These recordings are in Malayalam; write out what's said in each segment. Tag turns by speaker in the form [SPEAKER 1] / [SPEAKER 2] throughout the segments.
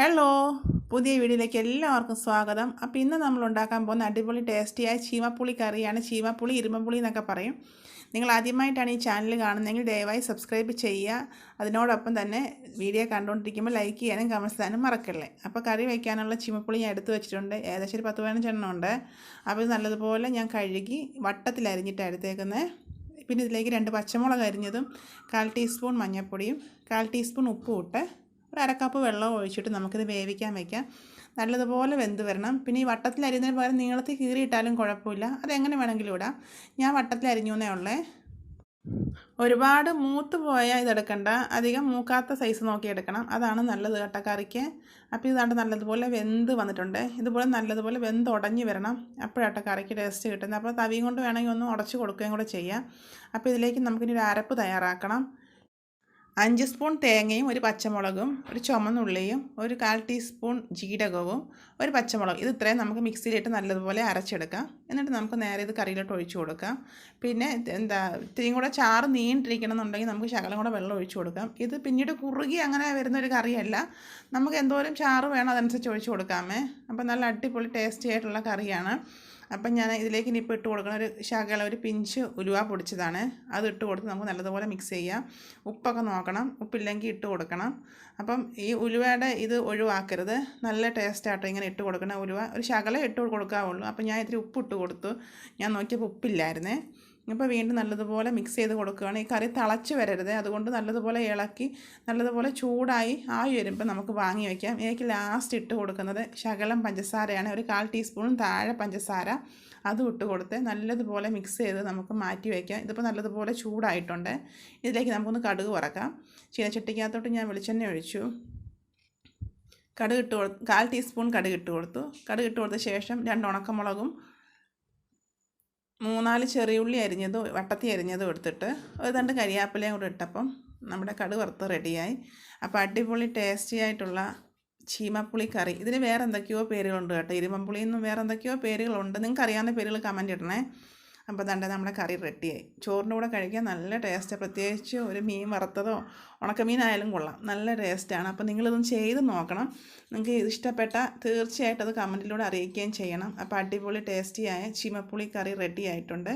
[SPEAKER 1] ഹലോ പുതിയ വീഡിയോയിലേക്ക് എല്ലാവർക്കും സ്വാഗതം. അപ്പോൾ ഇന്ന് നമ്മൾ ഉണ്ടാക്കാൻ പോകുന്ന അടിപൊളി ടേസ്റ്റിയായ ചീമപ്പുളി കറിയാണ്. ചീമപ്പുളി ഇരുമ്പുളി എന്നൊക്കെ പറയും. നിങ്ങൾ ആദ്യമായിട്ടാണ് ഈ ചാനൽ കാണുന്നതെങ്കിൽ ദയവായി സബ്സ്ക്രൈബ് ചെയ്യുക. അതിനോടൊപ്പം തന്നെ വീഡിയോ കണ്ടുകൊണ്ടിരിക്കുമ്പോൾ ലൈക്ക് ചെയ്യാനും കമൻസ് ചെയ്യാനും മറക്കല്ലേ? അപ്പോൾ കറി വയ്ക്കാനുള്ള ചീമപ്പുളി ഞാൻ എടുത്തു വെച്ചിട്ടുണ്ട്. ഏകദേശം ഒരു പത്ത് പതിനഞ്ചെണ്ണം ഉണ്ട്. അപ്പോൾ ഇത് നല്ലതുപോലെ ഞാൻ കഴുകി വട്ടത്തിലരിഞ്ഞിട്ടാണ് എടുത്തേക്കുന്നത് പിന്നെ ഇതിലേക്ക് രണ്ട് പച്ചമുളക് അരിഞ്ഞതും കാൽ ടീസ്പൂൺ മഞ്ഞൾപ്പൊടിയും കാൽ ടീസ്പൂൺ ഉപ്പും ഇട്ട് ഒരു അരക്കപ്പ് വെള്ളം ഒഴിച്ചിട്ട് നമുക്കിത് വേവിക്കാൻ വയ്ക്കാം നല്ലതുപോലെ വെന്ത് വരണം. പിന്നെ ഈ വട്ടത്തിൽ അരിയുന്നതിന് പകരം നീളത്തിൽ കീറിയിട്ടാലും കുഴപ്പമില്ല. അതെങ്ങനെ വേണമെങ്കിലും ഇടാം. ഞാൻ വട്ടത്തിൽ അരിഞ്ഞൂന്നേ ഉള്ളേ. ഒരുപാട് മൂത്ത് പോയാൽ ഇതെടുക്കണ്ട. അധികം മൂക്കാത്ത സൈസ് നോക്കി എടുക്കണം. അതാണ് നല്ലത് കേട്ടോ കറിക്ക്. അപ്പോൾ ഇതാണ്ട് നല്ലതുപോലെ വെന്ത് വന്നിട്ടുണ്ട്. ഇതുപോലെ നല്ലതുപോലെ വെന്ത് ഉടഞ്ഞു വരണം. അപ്പോഴാട്ടോ കറിക്ക് ടേസ്റ്റ് കിട്ടുന്നത്. അപ്പോൾ തവിയും കൊണ്ട് വേണമെങ്കിൽ ഒന്ന് ഉടച്ച് കൊടുക്കുകയും കൂടെ ചെയ്യാം. അപ്പോൾ ഇതിലേക്ക് നമുക്കിനി ഒരു അരപ്പ് തയ്യാറാക്കണം. അഞ്ച് സ്പൂൺ തേങ്ങയും ഒരു പച്ചമുളകും ഒരു ചുമന്നുള്ളിയും ഒരു കാൽ ടീസ്പൂൺ ജീരകവും ഒരു പച്ചമുളക്. ഇത് ഇത്രയും നമുക്ക് മിക്സിയിലിട്ട് നല്ലതുപോലെ അരച്ചെടുക്കാം. എന്നിട്ട് നമുക്ക് നേരെ ഇത് കറിയിലോട്ട് ഒഴിച്ചു കൊടുക്കാം. പിന്നെ എന്താ ഇത്തിരിയും കൂടെ ചാറ് നീണ്ടിരിക്കണം എന്നുണ്ടെങ്കിൽ നമുക്ക് ശകലം കൂടെ വെള്ളം ഒഴിച്ചു കൊടുക്കാം. ഇത് പിന്നീട് കുറുകി അങ്ങനെ വരുന്ന ഒരു കറിയല്ല. നമുക്ക് എന്തോരം ചാറ് വേണം അതനുസരിച്ച് ഒഴിച്ചു കൊടുക്കാമേ. അപ്പോൾ നല്ല അടിപൊളി ടേസ്റ്റി ആയിട്ടുള്ള കറിയാണ്. അപ്പം ഞാൻ ഇതിലേക്ക് ഇനിയിപ്പോൾ ഇട്ട് കൊടുക്കണം ഒരു ശകല ഒരു പിഞ്ച് ഉലുവ പൊടിച്ചതാണ്. അത് ഇട്ട് കൊടുത്ത് നമുക്ക് നല്ലതുപോലെ മിക്സ് ചെയ്യാം. ഉപ്പൊക്കെ നോക്കണം. ഉപ്പില്ലെങ്കിൽ ഇട്ട് കൊടുക്കണം. അപ്പം ഈ ഉലുവയുടെ ഇത് ഒഴിവാക്കരുത്. നല്ല ടേസ്റ്റ് ആട്ടോ ഇങ്ങനെ ഇട്ട് കൊടുക്കണം ഉലുവ. ഒരു ശകലം ഇട്ട് കൊടുക്കാവുള്ളൂ. അപ്പം ഞാൻ ഇത്തിരി ഉപ്പ് ഇട്ട് കൊടുത്തു. ഞാൻ നോക്കിയപ്പോൾ ഉപ്പില്ലായിരുന്നേ. ഇപ്പോൾ വീണ്ടും നല്ലതുപോലെ മിക്സ് ചെയ്ത് കൊടുക്കുകയാണ്. ഈ കറി തിളച്ച് വരരുത്. അതുകൊണ്ട് നല്ലതുപോലെ ഇളക്കി നല്ലതുപോലെ ചൂടായി ആയി വരുമ്പോൾ നമുക്ക് വാങ്ങി വയ്ക്കാം ഇതിലേക്ക് ലാസ്റ്റ് ഇട്ട് കൊടുക്കുന്നത് ശകലം പഞ്ചസാരയാണ്. ഒരു കാൽ ടീസ്പൂൺ താഴെ പഞ്ചസാര അതും ഇട്ട് കൊടുത്ത് നല്ലതുപോലെ മിക്സ് ചെയ്ത് നമുക്ക് മാറ്റി വയ്ക്കാം ഇതിപ്പോൾ നല്ലതുപോലെ ചൂടായിട്ടുണ്ട്. ഇതിലേക്ക് നമുക്കൊന്ന് കടുക് വറക്കാം. ചീനച്ചട്ടിക്കകത്തോട്ട് ഞാൻ വെളിച്ചെണ്ണ ഒഴിച്ചു. കടുക് ഇട്ട് കൊടുത്ത് കാൽ ടീസ്പൂൺ കടുക് ഇട്ട് കൊടുത്തു. കടുക് ഇട്ട് കൊടുത്ത ശേഷം രണ്ട് ഉണക്കമുളകും മൂന്നാൽ ചെറിയുള്ളി അരിഞ്ഞതും വട്ടത്തി അരിഞ്ഞതും എടുത്തിട്ട് ഒരു രണ്ട് കരിയാപ്പിലയും കൂടെ ഇട്ടപ്പം നമ്മുടെ കടു വറുത്ത് റെഡിയായി. അപ്പോൾ അടിപൊളി ടേസ്റ്റി ആയിട്ടുള്ള ചീമപ്പുളി കറി. ഇതിന് വേറെ എന്തൊക്കെയോ പേരുകളുണ്ട് കേട്ടോ. ഇരുമ്പുളി എന്നും വേറെ എന്തൊക്കെയോ പേരുകളുണ്ട്. നിങ്ങൾക്ക് അറിയാവുന്ന പേരുകൾ കമന്റ് ഇടണേ അപ്പോൾ തണ്ട നമ്മുടെ കറി റെഡിയായി. ചോറിന്റെ കൂടെ കഴിക്കാൻ നല്ല ടേസ്റ്റ്. പ്രത്യേകിച്ച് ഒരു മീൻ വറുത്തതോ ഉണക്കമീനായാലും കൊള്ളാം. നല്ല ടേസ്റ്റാണ്. അപ്പോൾ നിങ്ങളിതൊന്ന് ചെയ്ത് നോക്കണം. നിങ്ങൾക്ക് ഇഷ്ടപ്പെട്ട തീർച്ചയായിട്ടും അത് കമന്റിലൂടെ അറിയിക്കുകയും ചെയ്യണം. അപ്പോൾ അടിപൊളി ടേസ്റ്റിയായ ചീമപ്പുളി കറി റെഡി ആയിട്ടുണ്ട്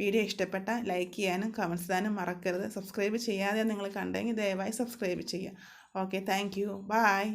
[SPEAKER 1] വീഡിയോ ഇഷ്ടപ്പെട്ട ലൈക്ക് ചെയ്യാനും കമൻസ് ചെയ്യാനും മറക്കരുത്. സബ്സ്ക്രൈബ് ചെയ്യാതെ നിങ്ങൾ കണ്ടെങ്കിൽ ദയവായി സബ്സ്ക്രൈബ് ചെയ്യുക. Okay thank you. ബായ്.